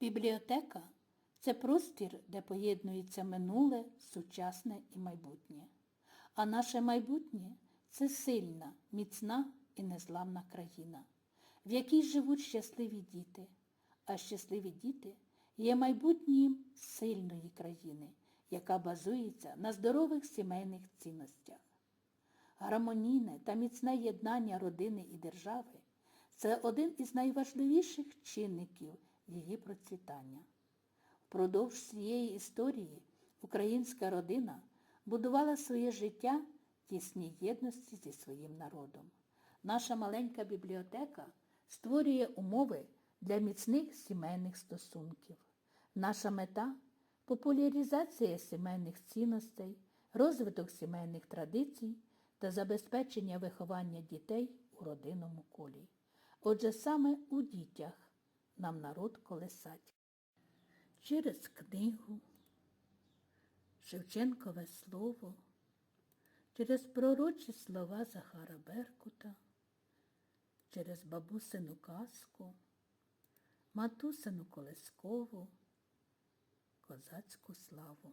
Бібліотека це простір, де поєднується минуле, сучасне і майбутнє. А наше майбутнє це сильна, міцна і незламна країна, в якій живуть щасливі діти. А щасливі діти є майбутнім сильної країни, яка базується на здорових сімейних цінностях. Гармонійне та міцне єднання родини і держави це один із найважливіших чинників її процвітання. Впродовж цієї історії українська родина будувала своє життя в тісній єдності зі своїм народом. Наша маленька бібліотека створює умови для міцних сімейних стосунків. Наша мета популяризація сімейних цінностей, розвиток сімейних традицій та забезпечення виховання дітей у родинному колі. Отже, саме у дітях нам народ колесать. Через книгу, Шевченкове слово, через пророчі слова Захара Беркута, через бабусину казку, матусину колескову, козацьку славу.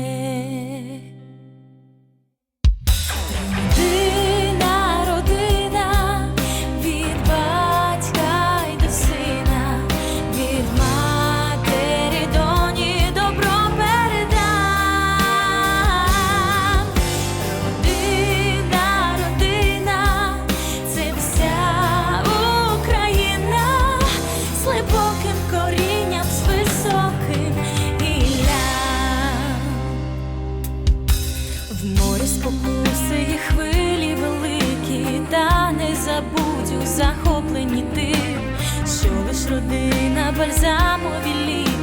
Забудь у захопленні тим, що лиш родина бальзамові ліки,